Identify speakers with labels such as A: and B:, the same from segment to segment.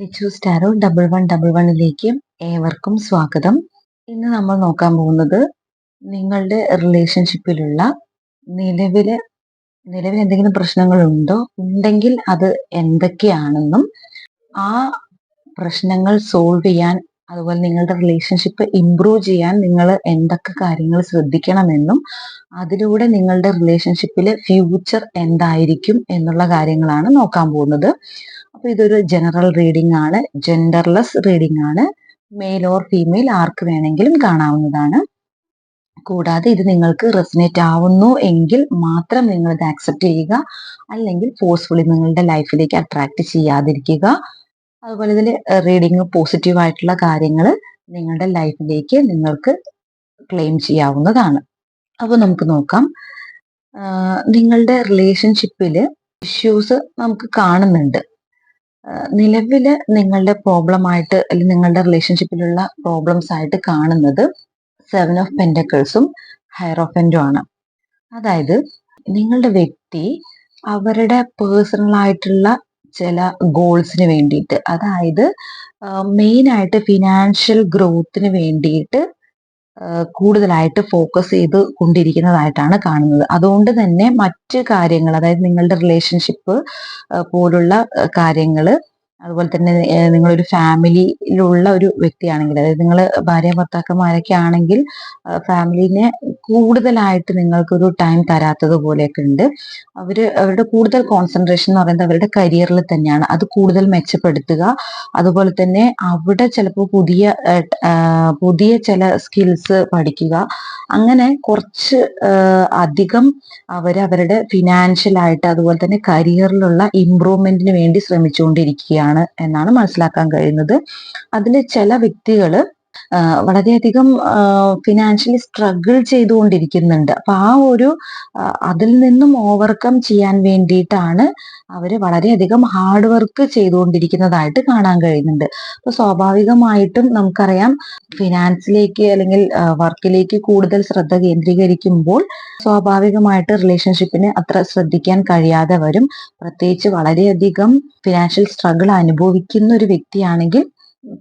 A: ലിച്ചു സ്റ്റാരോ double one double വണ്ണിലേക്ക് ഏവർക്കും സ്വാഗതം ഇന്ന് നമ്മൾ നോക്കാൻ പോകുന്നത് നിങ്ങളുടെ റിലേഷൻഷിപ്പിലുള്ള നിലവിലെ നിലവിൽ എന്തെങ്കിലും പ്രശ്നങ്ങളുണ്ടോ ഉണ്ടെങ്കിൽ അത് എന്തൊക്കെയാണെന്നും ആ പ്രശ്നങ്ങൾ സോൾവ് ചെയ്യാൻ അതുപോലെ നിങ്ങളുടെ റിലേഷൻഷിപ്പ് ഇംപ്രൂവ് ചെയ്യാൻ നിങ്ങൾ എന്തൊക്കെ കാര്യങ്ങൾ ശ്രദ്ധിക്കണമെന്നും അതിലൂടെ നിങ്ങളുടെ റിലേഷൻഷിപ്പിലെ ഫ്യൂച്ചർ എന്തായിരിക്കും എന്നുള്ള കാര്യങ്ങളാണ് നോക്കാൻ പോകുന്നത് അപ്പോൾ ഇതൊരു ജനറൽ റീഡിംഗ് ആണ് ജെൻഡർലെസ് റീഡിംഗ് ആണ് മെയിൽ ഓർ ഫീമെയിൽ ആർക്ക് വേണമെങ്കിലും കാണാവുന്നതാണ് കൂടാതെ ഇത് നിങ്ങൾക്ക് റെസിനേറ്റ് ആവുന്നു എങ്കിൽ മാത്രം നിങ്ങൾ ഇത് ആക്സെപ്റ്റ് ചെയ്യുക അല്ലെങ്കിൽ ഫോഴ്സ്ഫുള്ളി നിങ്ങളുടെ ലൈഫിലേക്ക് അട്രാക്ട് ചെയ്യാതിരിക്കുക അതുപോലെ ഇതിൽ റീഡിങ് പോസിറ്റീവ് ആയിട്ടുള്ള കാര്യങ്ങൾ നിങ്ങളുടെ ലൈഫിലേക്ക് നിങ്ങൾക്ക് ക്ലെയിം ചെയ്യാവുന്നതാണ് അപ്പോൾ നമുക്ക് നോക്കാം നിങ്ങളുടെ റിലേഷൻഷിപ്പിൽ ഇഷ്യൂസ് നമുക്ക് കാണുന്നുണ്ട് നിലവില് നിങ്ങളുടെ പ്രോബ്ലം ആയിട്ട് അല്ലെങ്കിൽ നിങ്ങളുടെ റിലേഷൻഷിപ്പിലുള്ള പ്രോബ്ലംസ് ആയിട്ട് കാണുന്നത് സെവൻ ഓഫ് പെൻറ്റക്കിൾസും ഹൈറോഫെൻറ്റും ആണ് അതായത് നിങ്ങളുടെ വ്യക്തി അവരുടെ പേഴ്സണൽ ആയിട്ടുള്ള ചില ഗോൾസിന് വേണ്ടിയിട്ട് അതായത് മെയിൻ ആയിട്ട് ഫിനാൻഷ്യൽ ഗ്രോത്തിന് വേണ്ടിയിട്ട് കൂടുതലായിട്ട് ഫോക്കസ് ചെയ്ത് കൊണ്ടിരിക്കുന്നതായിട്ടാണ് കാണുന്നത് അതുകൊണ്ട് തന്നെ മറ്റ് കാര്യങ്ങൾ അതായത് നിങ്ങളുടെ റിലേഷൻഷിപ്പ് പോലുള്ള കാര്യങ്ങൾ അതുപോലെ തന്നെ നിങ്ങളൊരു ഫാമിലിയിലുള്ള ഒരു വ്യക്തിയാണെങ്കിൽ അതായത് നിങ്ങൾ ഭാര്യ ഭർത്താക്കന്മാരൊക്കെ ആണെങ്കിൽ ഫാമിലിനെ കൂടുതലായിട്ട് നിങ്ങൾക്കൊരു ടൈം തരാത്തത് പോലെയൊക്കെ ഉണ്ട് അവര് അവരുടെ കൂടുതൽ കോൺസെൻട്രേഷൻ എന്ന് പറയുന്നത് അവരുടെ കരിയറിൽ തന്നെയാണ് അത് കൂടുതൽ മെച്ചപ്പെടുത്തുക അതുപോലെ തന്നെ അവിടെ ചിലപ്പോൾ പുതിയ പുതിയ ചില സ്കിൽസ് പഠിക്കുക അങ്ങനെ കുറച്ച് അധികം അവർ അവരുടെ ഫിനാൻഷ്യലായിട്ട് അതുപോലെ തന്നെ കരിയറിലുള്ള ഇമ്പ്രൂവ്മെന്റിന് വേണ്ടി ശ്രമിച്ചുകൊണ്ടിരിക്കുകയാണ് ആണ് എന്നാണ് മനസ്സിലാക്കാൻ കഴിയുന്നത് അതിൽ ചില വ്യക്തികൾ വളരെയധികം ഫിനാൻഷ്യലി സ്ട്രഗിൾ ചെയ്തുകൊണ്ടിരിക്കുന്നുണ്ട് അപ്പൊ ആ ഒരു അതിൽ നിന്നും ഓവർകം ചെയ്യാൻ വേണ്ടിയിട്ടാണ് അവർ വളരെയധികം ഹാർഡ് വർക്ക് ചെയ്തുകൊണ്ടിരിക്കുന്നതായിട്ട് കാണാൻ കഴിയുന്നുണ്ട് അപ്പോൾ സ്വാഭാവികമായിട്ടും നമുക്കറിയാം ഫിനാൻസിലേക്ക് അല്ലെങ്കിൽ വർക്കിലേക്ക് കൂടുതൽ ശ്രദ്ധ കേന്ദ്രീകരിക്കുമ്പോൾ സ്വാഭാവികമായിട്ട് റിലേഷൻഷിപ്പിന് അത്ര ശ്രദ്ധിക്കാൻ കഴിയാതെ വരും പ്രത്യേകിച്ച് വളരെയധികം ഫിനാൻഷ്യൽ സ്ട്രഗിൾ അനുഭവിക്കുന്ന ഒരു വ്യക്തിയാണെങ്കിൽ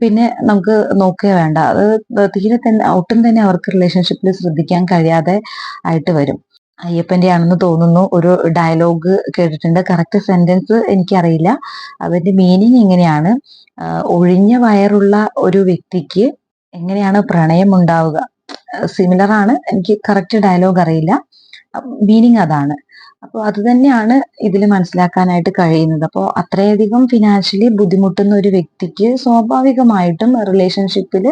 A: പിന്നെ നമുക്ക് നോക്കുക വേണ്ട അത് തീരെ തന്നെ ഒട്ടും തന്നെ അവർക്ക് റിലേഷൻഷിപ്പിൽ ശ്രദ്ധിക്കാൻ കഴിയാതെ ആയിട്ട് വരും അയ്യപ്പൻ്റെ ആണെന്ന് തോന്നുന്നു ഒരു ഡയലോഗ് കേട്ടിട്ടുണ്ട് കറക്റ്റ് സെന്റൻസ് എനിക്കറിയില്ല അതിന്റെ മീനിങ് എങ്ങനെയാണ് ഒഴിഞ്ഞ വയറുള്ള ഒരു വ്യക്തിക്ക് എങ്ങനെയാണ് പ്രണയം ഉണ്ടാവുക സിമിലർ ആണ് എനിക്ക് കറക്റ്റ് ഡയലോഗ് അറിയില്ല മീനിങ് അതാണ് അപ്പോൾ അത് തന്നെയാണ് ഇതിൽ മനസ്സിലാക്കാനായിട്ട് കഴിയുന്നത് അപ്പോൾ അത്രയധികം ഫിനാൻഷ്യലി ബുദ്ധിമുട്ടുന്ന ഒരു വ്യക്തിക്ക് സ്വാഭാവികമായിട്ടും റിലേഷൻഷിപ്പിൽ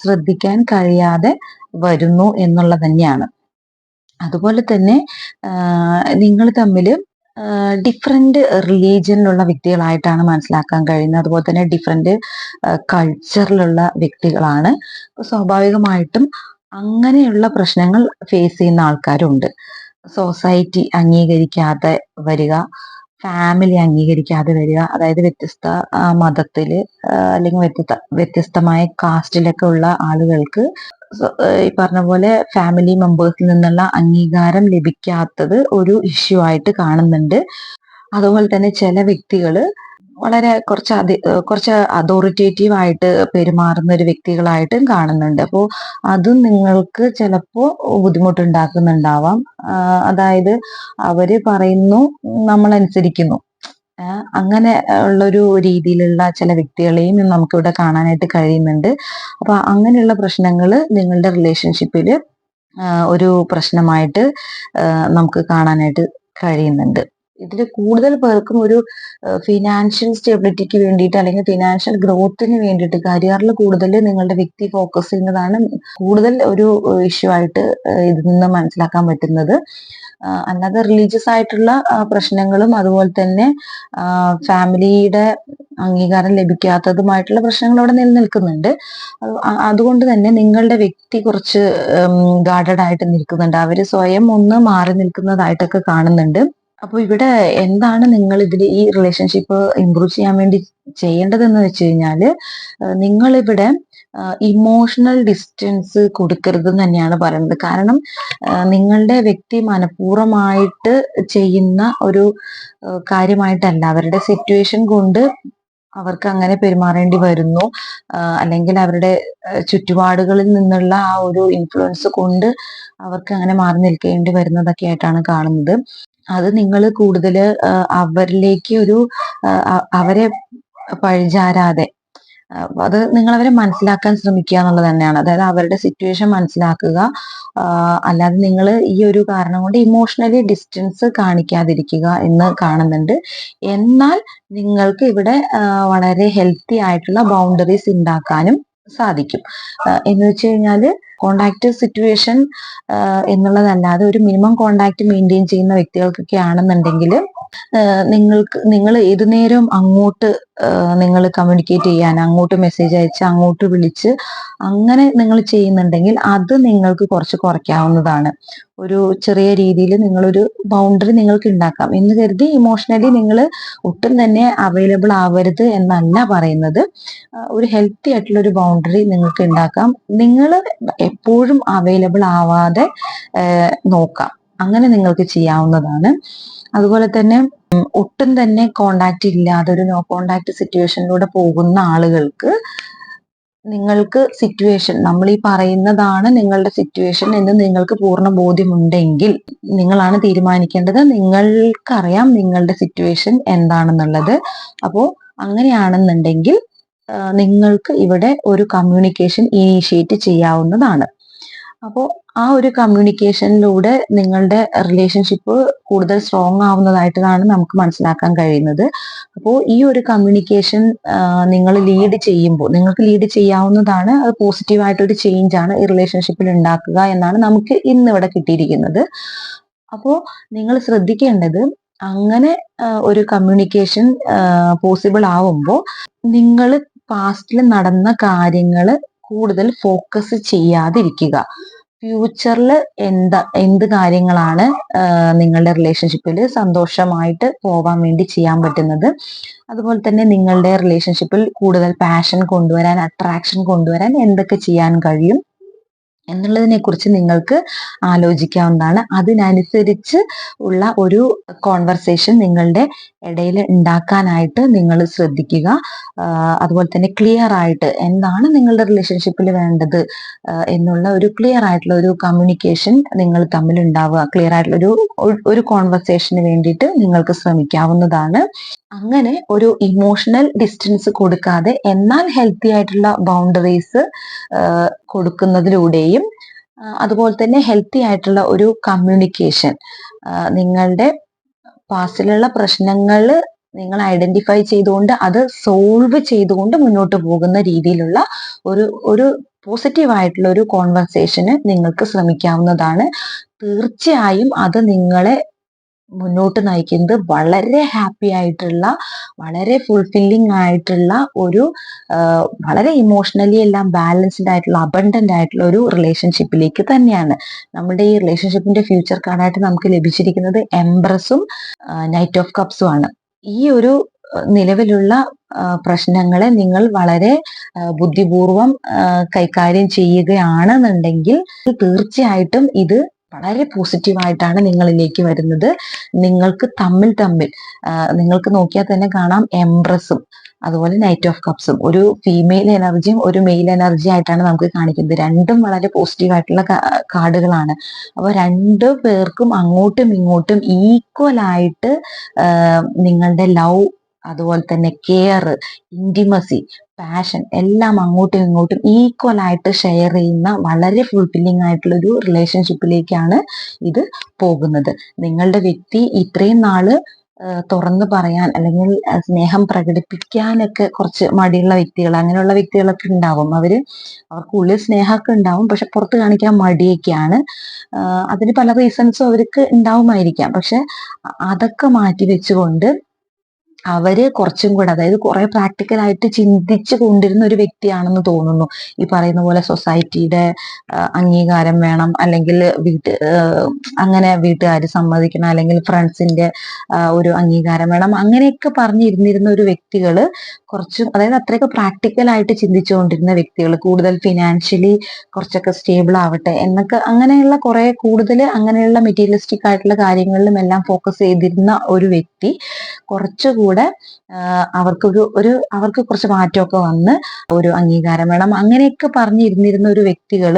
A: ശ്രദ്ധിക്കാൻ കഴിയാതെ വരുന്നു എന്നുള്ള തന്നെയാണ് അതുപോലെ തന്നെ നിങ്ങൾ തമ്മിൽ ഡിഫറെൻ്റ് റിലീജിയനിലുള്ള വ്യക്തികളായിട്ടാണ് മനസ്സിലാക്കാൻ കഴിയുന്നത് അതുപോലെ തന്നെ ഡിഫറെൻ്റ് കൾച്ചറിലുള്ള വ്യക്തികളാണ് സ്വാഭാവികമായിട്ടും അങ്ങനെയുള്ള പ്രശ്നങ്ങൾ ഫേസ് ചെയ്യുന്ന ആൾക്കാരുണ്ട് സൊസൈറ്റി അംഗീകരിക്കാതെ വരിക ഫാമിലി അംഗീകരിക്കാതെ വരിക അതായത് വ്യത്യസ്ത മതത്തിൽ അല്ലെങ്കിൽ വ്യത്യസ്ത വ്യത്യസ്തമായ കാസ്റ്റിലൊക്കെ ഉള്ള ആളുകൾക്ക് ഈ പറഞ്ഞ പോലെ ഫാമിലി മെമ്പേഴ്സിൽ നിന്നുള്ള അംഗീകാരം ലഭിക്കാത്തത് ഒരു ഇഷ്യൂ ആയിട്ട് കാണുന്നുണ്ട് അതുപോലെ തന്നെ ചില വ്യക്തികള് വളരെ കുറച്ച് അതി കുറച്ച് അതോറിറ്റേറ്റീവ് ആയിട്ട് പെരുമാറുന്ന ഒരു വ്യക്തികളായിട്ടും കാണുന്നുണ്ട് അപ്പോൾ അതും നിങ്ങൾക്ക് ചിലപ്പോൾ ബുദ്ധിമുട്ടുണ്ടാക്കുന്നുണ്ടാവാം അതായത് അവര് പറയുന്നു നമ്മൾ അനുസരിക്കുന്നു അങ്ങനെ ഉള്ളൊരു രീതിയിലുള്ള ചില വ്യക്തികളെയും നമുക്കിവിടെ കാണാനായിട്ട് കഴിയുന്നുണ്ട് അപ്പൊ അങ്ങനെയുള്ള പ്രശ്നങ്ങൾ നിങ്ങളുടെ റിലേഷൻഷിപ്പിൽ ഒരു പ്രശ്നമായിട്ട് നമുക്ക് കാണാനായിട്ട് കഴിയുന്നുണ്ട് ഇതിൽ കൂടുതൽ പേർക്കും ഒരു ഫിനാൻഷ്യൽ സ്റ്റെബിലിറ്റിക്ക് വേണ്ടിയിട്ട് അല്ലെങ്കിൽ ഫിനാൻഷ്യൽ ഗ്രോത്തിന് വേണ്ടിയിട്ട് കരിയറിൽ കൂടുതൽ നിങ്ങളുടെ വ്യക്തി ഫോക്കസ് ചെയ്യുന്നതാണ് കൂടുതൽ ഒരു ഇഷ്യൂ ആയിട്ട് ഇതിൽ നിന്ന് മനസ്സിലാക്കാൻ പറ്റുന്നത് അല്ലാതെ റിലീജിയസ് ആയിട്ടുള്ള പ്രശ്നങ്ങളും അതുപോലെ തന്നെ ഫാമിലിയുടെ അംഗീകാരം ലഭിക്കാത്തതുമായിട്ടുള്ള പ്രശ്നങ്ങൾ അവിടെ നിലനിൽക്കുന്നുണ്ട് അതുകൊണ്ട് തന്നെ നിങ്ങളുടെ വ്യക്തി കുറച്ച് ഗാർഡഡ് ആയിട്ട് നിൽക്കുന്നുണ്ട് അവര് സ്വയം ഒന്ന് മാറി നിൽക്കുന്നതായിട്ടൊക്കെ കാണുന്നുണ്ട് അപ്പോൾ ഇവിടെ എന്താണ് നിങ്ങൾ ഇതിൽ ഈ റിലേഷൻഷിപ്പ് ഇമ്പ്രൂവ് ചെയ്യാൻ വേണ്ടി ചെയ്യേണ്ടതെന്ന് വെച്ച് നിങ്ങൾ നിങ്ങളിവിടെ ഇമോഷണൽ ഡിസ്റ്റൻസ് കൊടുക്കരുത് തന്നെയാണ് പറയുന്നത് കാരണം നിങ്ങളുടെ വ്യക്തി മനഃപൂർവ്വമായിട്ട് ചെയ്യുന്ന ഒരു കാര്യമായിട്ടല്ല അവരുടെ സിറ്റുവേഷൻ കൊണ്ട് അവർക്ക് അങ്ങനെ പെരുമാറേണ്ടി വരുന്നു അല്ലെങ്കിൽ അവരുടെ ചുറ്റുപാടുകളിൽ നിന്നുള്ള ആ ഒരു ഇൻഫ്ലുവൻസ് കൊണ്ട് അവർക്ക് അങ്ങനെ മാറി നിൽക്കേണ്ടി വരുന്നതൊക്കെ ആയിട്ടാണ് കാണുന്നത് അത് നിങ്ങൾ കൂടുതൽ അവരിലേക്ക് ഒരു അവരെ പഴിചാരാതെ അത് നിങ്ങൾ അവരെ മനസ്സിലാക്കാൻ ശ്രമിക്കുക എന്നുള്ളത് തന്നെയാണ് അതായത് അവരുടെ സിറ്റുവേഷൻ മനസ്സിലാക്കുക അല്ലാതെ നിങ്ങൾ ഈ ഒരു കാരണം കൊണ്ട് ഇമോഷണലി ഡിസ്റ്റൻസ് കാണിക്കാതിരിക്കുക എന്ന് കാണുന്നുണ്ട് എന്നാൽ നിങ്ങൾക്ക് ഇവിടെ വളരെ ഹെൽത്തി ആയിട്ടുള്ള ബൗണ്ടറീസ് ഉണ്ടാക്കാനും സാധിക്കും എന്ന് വെച്ച് കഴിഞ്ഞാൽ കോണ്ടാക്ട് സിറ്റുവേഷൻ എന്നുള്ളതല്ലാതെ ഒരു മിനിമം കോണ്ടാക്ട് മെയിൻറ്റെയിൻ ചെയ്യുന്ന വ്യക്തികൾക്കൊക്കെ ആണെന്നുണ്ടെങ്കിൽ നിങ്ങൾക്ക് നിങ്ങൾ ഏതു നേരം അങ്ങോട്ട് നിങ്ങൾ കമ്മ്യൂണിക്കേറ്റ് ചെയ്യാൻ അങ്ങോട്ട് മെസ്സേജ് അയച്ച് അങ്ങോട്ട് വിളിച്ച് അങ്ങനെ നിങ്ങൾ ചെയ്യുന്നുണ്ടെങ്കിൽ അത് നിങ്ങൾക്ക് കുറച്ച് കുറയ്ക്കാവുന്നതാണ് ഒരു ചെറിയ രീതിയിൽ നിങ്ങളൊരു ബൗണ്ടറി നിങ്ങൾക്ക് ഉണ്ടാക്കാം എന്ന് കരുതി ഇമോഷണലി നിങ്ങൾ ഒട്ടും തന്നെ അവൈലബിൾ ആവരുത് എന്നല്ല പറയുന്നത് ഒരു ഹെൽത്തി ആയിട്ടുള്ള ഒരു ബൗണ്ടറി നിങ്ങൾക്ക് ഉണ്ടാക്കാം നിങ്ങൾ എപ്പോഴും അവൈലബിൾ ആവാതെ നോക്കാം അങ്ങനെ നിങ്ങൾക്ക് ചെയ്യാവുന്നതാണ് അതുപോലെ തന്നെ ഒട്ടും തന്നെ കോണ്ടാക്ട് ഇല്ലാതെ ഒരു നോ കോണ്ടാക്ട് സിറ്റുവേഷനിലൂടെ പോകുന്ന ആളുകൾക്ക് നിങ്ങൾക്ക് സിറ്റുവേഷൻ നമ്മൾ ഈ പറയുന്നതാണ് നിങ്ങളുടെ സിറ്റുവേഷൻ എന്ന് നിങ്ങൾക്ക് പൂർണ്ണ ബോധ്യമുണ്ടെങ്കിൽ നിങ്ങളാണ് തീരുമാനിക്കേണ്ടത് നിങ്ങൾക്കറിയാം നിങ്ങളുടെ സിറ്റുവേഷൻ എന്താണെന്നുള്ളത് അപ്പോൾ അങ്ങനെയാണെന്നുണ്ടെങ്കിൽ നിങ്ങൾക്ക് ഇവിടെ ഒരു കമ്മ്യൂണിക്കേഷൻ ഇനീഷ്യേറ്റ് ചെയ്യാവുന്നതാണ് അപ്പോ ആ ഒരു കമ്മ്യൂണിക്കേഷനിലൂടെ നിങ്ങളുടെ റിലേഷൻഷിപ്പ് കൂടുതൽ സ്ട്രോങ് ആവുന്നതായിട്ടാണ് നമുക്ക് മനസ്സിലാക്കാൻ കഴിയുന്നത് അപ്പോ ഈ ഒരു കമ്മ്യൂണിക്കേഷൻ നിങ്ങൾ ലീഡ് ചെയ്യുമ്പോൾ നിങ്ങൾക്ക് ലീഡ് ചെയ്യാവുന്നതാണ് അത് പോസിറ്റീവായിട്ടൊരു ആണ് ഈ റിലേഷൻഷിപ്പിൽ ഉണ്ടാക്കുക എന്നാണ് നമുക്ക് ഇന്നിവിടെ കിട്ടിയിരിക്കുന്നത് അപ്പോ നിങ്ങൾ ശ്രദ്ധിക്കേണ്ടത് അങ്ങനെ ഒരു കമ്മ്യൂണിക്കേഷൻ പോസിബിൾ ആവുമ്പോൾ നിങ്ങൾ പാസ്റ്റിൽ നടന്ന കാര്യങ്ങൾ കൂടുതൽ ഫോക്കസ് ചെയ്യാതിരിക്കുക ഫ്യൂച്ചറിൽ എന്താ എന്ത് കാര്യങ്ങളാണ് നിങ്ങളുടെ റിലേഷൻഷിപ്പിൽ സന്തോഷമായിട്ട് പോവാൻ വേണ്ടി ചെയ്യാൻ പറ്റുന്നത് അതുപോലെ തന്നെ നിങ്ങളുടെ റിലേഷൻഷിപ്പിൽ കൂടുതൽ പാഷൻ കൊണ്ടുവരാൻ അട്രാക്ഷൻ കൊണ്ടുവരാൻ എന്തൊക്കെ ചെയ്യാൻ കഴിയും എന്നുള്ളതിനെ കുറിച്ച് നിങ്ങൾക്ക് ആലോചിക്കാവുന്നതാണ് അതിനനുസരിച്ച് ഉള്ള ഒരു കോൺവെർസേഷൻ നിങ്ങളുടെ ഇടയിൽ ഉണ്ടാക്കാനായിട്ട് നിങ്ങൾ ശ്രദ്ധിക്കുക അതുപോലെ തന്നെ ക്ലിയർ ആയിട്ട് എന്താണ് നിങ്ങളുടെ റിലേഷൻഷിപ്പിൽ വേണ്ടത് എന്നുള്ള ഒരു ക്ലിയർ ആയിട്ടുള്ള ഒരു കമ്മ്യൂണിക്കേഷൻ നിങ്ങൾ തമ്മിൽ ഉണ്ടാവുക ക്ലിയർ ആയിട്ടുള്ള ഒരു ഒരു കോൺവെർസേഷന് വേണ്ടിയിട്ട് നിങ്ങൾക്ക് ശ്രമിക്കാവുന്നതാണ് അങ്ങനെ ഒരു ഇമോഷണൽ ഡിസ്റ്റൻസ് കൊടുക്കാതെ എന്നാൽ ഹെൽത്തി ആയിട്ടുള്ള ബൗണ്ടറീസ് കൊടുക്കുന്നതിലൂടെയും കഴിയും അതുപോലെ തന്നെ ഹെൽത്തി ആയിട്ടുള്ള ഒരു കമ്മ്യൂണിക്കേഷൻ നിങ്ങളുടെ പാസ്റ്റിലുള്ള പ്രശ്നങ്ങൾ നിങ്ങൾ ഐഡന്റിഫൈ ചെയ്തുകൊണ്ട് അത് സോൾവ് ചെയ്തുകൊണ്ട് മുന്നോട്ട് പോകുന്ന രീതിയിലുള്ള ഒരു ഒരു പോസിറ്റീവ് ആയിട്ടുള്ള ഒരു കോൺവെർസേഷന് നിങ്ങൾക്ക് ശ്രമിക്കാവുന്നതാണ് തീർച്ചയായും അത് നിങ്ങളെ മുന്നോട്ട് നയിക്കുന്നത് വളരെ ഹാപ്പി ആയിട്ടുള്ള വളരെ ഫുൾഫില്ലിംഗ് ആയിട്ടുള്ള ഒരു വളരെ ഇമോഷണലി എല്ലാം ബാലൻസ്ഡ് ആയിട്ടുള്ള അബണ്ടന്റ് ആയിട്ടുള്ള ഒരു റിലേഷൻഷിപ്പിലേക്ക് തന്നെയാണ് നമ്മുടെ ഈ റിലേഷൻഷിപ്പിന്റെ ഫ്യൂച്ചർ കാണാനായിട്ട് നമുക്ക് ലഭിച്ചിരിക്കുന്നത് എംബ്രസും നൈറ്റ് ഓഫ് കപ്സും ആണ് ഈ ഒരു നിലവിലുള്ള പ്രശ്നങ്ങളെ നിങ്ങൾ വളരെ ബുദ്ധിപൂർവം കൈകാര്യം ചെയ്യുകയാണെന്നുണ്ടെങ്കിൽ തീർച്ചയായിട്ടും ഇത് വളരെ പോസിറ്റീവായിട്ടാണ് നിങ്ങളിലേക്ക് വരുന്നത് നിങ്ങൾക്ക് തമ്മിൽ തമ്മിൽ നിങ്ങൾക്ക് നോക്കിയാൽ തന്നെ കാണാം എംബ്രസും അതുപോലെ നൈറ്റ് ഓഫ് കപ്സും ഒരു ഫീമെയിൽ എനർജിയും ഒരു മെയിൽ എനർജി ആയിട്ടാണ് നമുക്ക് കാണിക്കുന്നത് രണ്ടും വളരെ പോസിറ്റീവ് ആയിട്ടുള്ള കാർഡുകളാണ് അപ്പോൾ രണ്ടു പേർക്കും അങ്ങോട്ടും ഇങ്ങോട്ടും ഈക്വൽ ആയിട്ട് നിങ്ങളുടെ ലവ് അതുപോലെ തന്നെ കെയർ ഇൻറ്റിമസി പാഷൻ എല്ലാം അങ്ങോട്ടും ഇങ്ങോട്ടും ഈക്വൽ ആയിട്ട് ഷെയർ ചെയ്യുന്ന വളരെ ഫുൾഫില്ലിംഗ് ആയിട്ടുള്ള ഒരു റിലേഷൻഷിപ്പിലേക്കാണ് ഇത് പോകുന്നത് നിങ്ങളുടെ വ്യക്തി ഇത്രയും നാള് തുറന്നു പറയാൻ അല്ലെങ്കിൽ സ്നേഹം പ്രകടിപ്പിക്കാനൊക്കെ കുറച്ച് മടിയുള്ള വ്യക്തികൾ അങ്ങനെയുള്ള വ്യക്തികളൊക്കെ ഉണ്ടാവും അവര് അവർക്ക് ഉള്ളിൽ സ്നേഹമൊക്കെ ഉണ്ടാവും പക്ഷെ പുറത്ത് കാണിക്കാൻ മടിയൊക്കെയാണ് അതിന് പല റീസൺസും അവർക്ക് ഉണ്ടാവുമായിരിക്കാം പക്ഷെ അതൊക്കെ മാറ്റി വെച്ചുകൊണ്ട് അവര് കുറച്ചും കൂടെ അതായത് കുറെ പ്രാക്ടിക്കലായിട്ട് ചിന്തിച്ചു കൊണ്ടിരുന്ന ഒരു വ്യക്തിയാണെന്ന് തോന്നുന്നു ഈ പറയുന്ന പോലെ സൊസൈറ്റിയുടെ അംഗീകാരം വേണം അല്ലെങ്കിൽ വീട്ട് അങ്ങനെ വീട്ടുകാർ സമ്മതിക്കണം അല്ലെങ്കിൽ ഫ്രണ്ട്സിന്റെ ഒരു അംഗീകാരം വേണം അങ്ങനെയൊക്കെ പറഞ്ഞിരുന്നിരുന്ന ഒരു വ്യക്തികൾ കുറച്ചും അതായത് അത്രയൊക്കെ പ്രാക്ടിക്കലായിട്ട് ചിന്തിച്ചുകൊണ്ടിരുന്ന വ്യക്തികൾ കൂടുതൽ ഫിനാൻഷ്യലി കുറച്ചൊക്കെ സ്റ്റേബിൾ ആവട്ടെ എന്നൊക്കെ അങ്ങനെയുള്ള കുറെ കൂടുതൽ അങ്ങനെയുള്ള മെറ്റീരിയലിസ്റ്റിക് ആയിട്ടുള്ള കാര്യങ്ങളിലും എല്ലാം ഫോക്കസ് ചെയ്തിരുന്ന ഒരു വ്യക്തി കുറച്ചുകൂടി കുറച്ചുകൂടെ അവർക്കൊരു ഒരു അവർക്ക് കുറച്ച് മാറ്റമൊക്കെ വന്ന് ഒരു അംഗീകാരം വേണം അങ്ങനെയൊക്കെ പറഞ്ഞിരുന്നിരുന്ന ഒരു വ്യക്തികൾ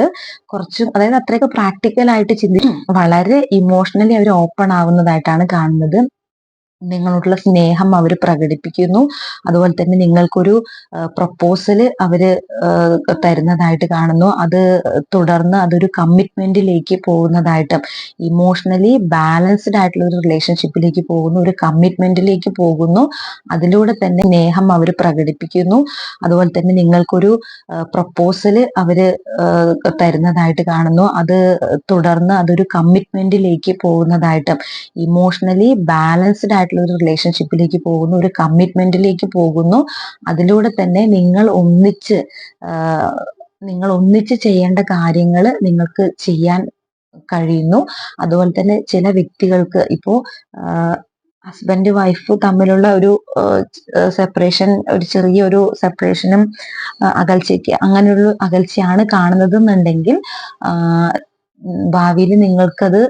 A: കുറച്ചും അതായത് അത്രയൊക്കെ പ്രാക്ടിക്കലായിട്ട് ചിന്തി വളരെ ഇമോഷണലി അവർ ഓപ്പൺ ആവുന്നതായിട്ടാണ് കാണുന്നത് നിങ്ങളോടുള്ള സ്നേഹം അവർ പ്രകടിപ്പിക്കുന്നു അതുപോലെ തന്നെ നിങ്ങൾക്കൊരു പ്രപ്പോസൽ അവർ തരുന്നതായിട്ട് കാണുന്നു അത് തുടർന്ന് അതൊരു കമ്മിറ്റ്മെന്റിലേക്ക് പോകുന്നതായിട്ടും ഇമോഷണലി ബാലൻസ്ഡ് ആയിട്ടുള്ള ഒരു റിലേഷൻഷിപ്പിലേക്ക് പോകുന്നു ഒരു കമ്മിറ്റ്മെന്റിലേക്ക് പോകുന്നു അതിലൂടെ തന്നെ സ്നേഹം അവർ പ്രകടിപ്പിക്കുന്നു അതുപോലെ തന്നെ നിങ്ങൾക്കൊരു പ്രപ്പോസൽ അവർ തരുന്നതായിട്ട് കാണുന്നു അത് തുടർന്ന് അതൊരു കമ്മിറ്റ്മെന്റിലേക്ക് പോകുന്നതായിട്ടും ഇമോഷണലി ബാലൻസ്ഡ് ആയിട്ടുള്ള ഒരു റിലേഷൻഷിപ്പിലേക്ക് പോകുന്നു ഒരു കമ്മിറ്റ്മെന്റിലേക്ക് പോകുന്നു അതിലൂടെ തന്നെ നിങ്ങൾ ഒന്നിച്ച് നിങ്ങൾ ഒന്നിച്ച് ചെയ്യേണ്ട കാര്യങ്ങൾ നിങ്ങൾക്ക് ചെയ്യാൻ കഴിയുന്നു അതുപോലെ തന്നെ ചില വ്യക്തികൾക്ക് ഇപ്പോ ഹസ്ബൻഡ് വൈഫ് തമ്മിലുള്ള ഒരു സെപ്പറേഷൻ ഒരു ചെറിയൊരു സെപ്പറേഷനും അകൽച്ചയ്ക്ക് അങ്ങനെയുള്ള അകൽച്ചയാണ് കാണുന്നതെന്നുണ്ടെങ്കിൽ ഭാവിയിൽ നിങ്ങൾക്കത്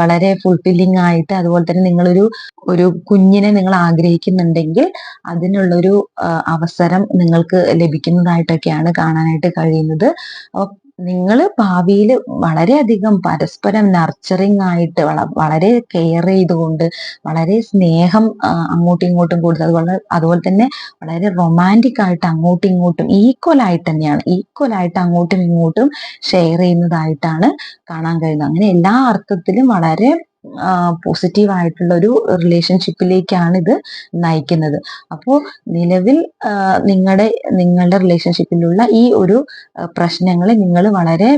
A: വളരെ ഫുൾഫില്ലിംഗ് ആയിട്ട് അതുപോലെ തന്നെ നിങ്ങളൊരു ഒരു കുഞ്ഞിനെ നിങ്ങൾ ആഗ്രഹിക്കുന്നുണ്ടെങ്കിൽ അതിനുള്ളൊരു അവസരം നിങ്ങൾക്ക് ലഭിക്കുന്നതായിട്ടൊക്കെയാണ് കാണാനായിട്ട് കഴിയുന്നത് നിങ്ങൾ ഭാവിയിൽ വളരെയധികം പരസ്പരം നർച്ചറിങ് ആയിട്ട് വളരെ കെയർ ചെയ്തുകൊണ്ട് വളരെ സ്നേഹം അങ്ങോട്ടും ഇങ്ങോട്ടും കൊടുത്ത് അതുപോലെ അതുപോലെ തന്നെ വളരെ റൊമാൻറ്റിക് ആയിട്ട് അങ്ങോട്ടും ഇങ്ങോട്ടും ഈക്വൽ ആയിട്ട് തന്നെയാണ് ഈക്വൽ ആയിട്ട് അങ്ങോട്ടും ഇങ്ങോട്ടും ഷെയർ ചെയ്യുന്നതായിട്ടാണ് കാണാൻ കഴിയുന്നത് അങ്ങനെ എല്ലാ അർത്ഥത്തിലും വളരെ പോസിറ്റീവ് ആയിട്ടുള്ള ഒരു റിലേഷൻഷിപ്പിലേക്കാണ് ഇത് നയിക്കുന്നത് അപ്പോൾ നിലവിൽ നിങ്ങളുടെ നിങ്ങളുടെ റിലേഷൻഷിപ്പിലുള്ള ഈ ഒരു പ്രശ്നങ്ങളെ നിങ്ങൾ വളരെ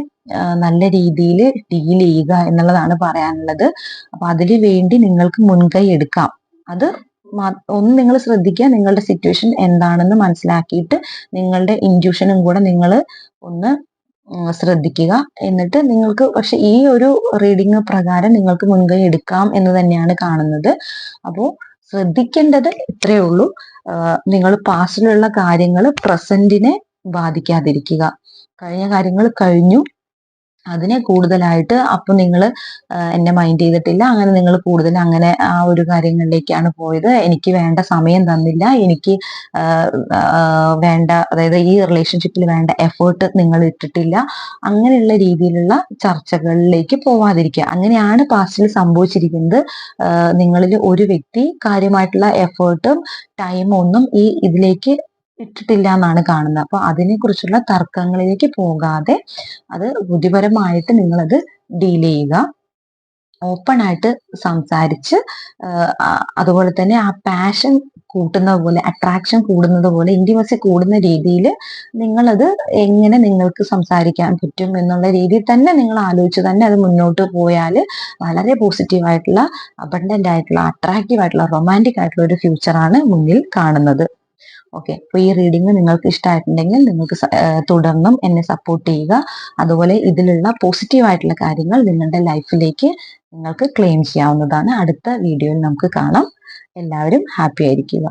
A: നല്ല രീതിയിൽ ഡീൽ ചെയ്യുക എന്നുള്ളതാണ് പറയാനുള്ളത് അപ്പൊ അതിന് വേണ്ടി നിങ്ങൾക്ക് മുൻകൈ എടുക്കാം അത് ഒന്ന് നിങ്ങൾ ശ്രദ്ധിക്കുക നിങ്ങളുടെ സിറ്റുവേഷൻ എന്താണെന്ന് മനസ്സിലാക്കിയിട്ട് നിങ്ങളുടെ ഇൻഡ്യൂഷനും കൂടെ നിങ്ങൾ ഒന്ന് ശ്രദ്ധിക്കുക എന്നിട്ട് നിങ്ങൾക്ക് പക്ഷെ ഈ ഒരു റീഡിങ് പ്രകാരം നിങ്ങൾക്ക് മുൻകൈ എടുക്കാം എന്ന് തന്നെയാണ് കാണുന്നത് അപ്പോൾ ശ്രദ്ധിക്കേണ്ടത് ഇത്രയേ ഉള്ളൂ നിങ്ങൾ പാസ്റ്റിലുള്ള കാര്യങ്ങൾ പ്രസന്റിനെ ബാധിക്കാതിരിക്കുക കഴിഞ്ഞ കാര്യങ്ങൾ കഴിഞ്ഞു അതിനെ കൂടുതലായിട്ട് അപ്പൊ നിങ്ങൾ എന്നെ മൈൻഡ് ചെയ്തിട്ടില്ല അങ്ങനെ നിങ്ങൾ കൂടുതൽ അങ്ങനെ ആ ഒരു കാര്യങ്ങളിലേക്കാണ് പോയത് എനിക്ക് വേണ്ട സമയം തന്നില്ല എനിക്ക് വേണ്ട അതായത് ഈ റിലേഷൻഷിപ്പിൽ വേണ്ട എഫേർട്ട് നിങ്ങൾ ഇട്ടിട്ടില്ല അങ്ങനെയുള്ള രീതിയിലുള്ള ചർച്ചകളിലേക്ക് പോവാതിരിക്കുക അങ്ങനെയാണ് പാസ്റ്റിൽ സംഭവിച്ചിരിക്കുന്നത് നിങ്ങളിൽ ഒരു വ്യക്തി കാര്യമായിട്ടുള്ള എഫേർട്ടും ടൈമൊന്നും ഈ ഇതിലേക്ക് ഇട്ടിട്ടില്ല എന്നാണ് കാണുന്നത് അപ്പോൾ അതിനെക്കുറിച്ചുള്ള തർക്കങ്ങളിലേക്ക് പോകാതെ അത് ബുദ്ധിപരമായിട്ട് നിങ്ങളത് ഡീൽ ചെയ്യുക ഓപ്പൺ ആയിട്ട് സംസാരിച്ച് അതുപോലെ തന്നെ ആ പാഷൻ കൂട്ടുന്ന പോലെ അട്രാക്ഷൻ കൂടുന്നത് പോലെ ഇൻറ്റിമസി കൂടുന്ന രീതിയിൽ നിങ്ങളത് എങ്ങനെ നിങ്ങൾക്ക് സംസാരിക്കാൻ പറ്റും എന്നുള്ള രീതിയിൽ തന്നെ നിങ്ങൾ ആലോചിച്ച് തന്നെ അത് മുന്നോട്ട് പോയാൽ വളരെ പോസിറ്റീവായിട്ടുള്ള അബണ്ടൻ്റ് ആയിട്ടുള്ള അട്രാക്റ്റീവ് ആയിട്ടുള്ള റൊമാൻറ്റിക് ആയിട്ടുള്ള ഒരു ഫ്യൂച്ചറാണ് മുന്നിൽ കാണുന്നത് ഓക്കെ അപ്പോൾ ഈ റീഡിംഗ് നിങ്ങൾക്ക് ഇഷ്ടമായിട്ടുണ്ടെങ്കിൽ നിങ്ങൾക്ക് തുടർന്നും എന്നെ സപ്പോർട്ട് ചെയ്യുക അതുപോലെ ഇതിലുള്ള പോസിറ്റീവ് ആയിട്ടുള്ള കാര്യങ്ങൾ നിങ്ങളുടെ ലൈഫിലേക്ക് നിങ്ങൾക്ക് ക്ലെയിം ചെയ്യാവുന്നതാണ് അടുത്ത വീഡിയോയിൽ നമുക്ക് കാണാം എല്ലാവരും ഹാപ്പി ആയിരിക്കുക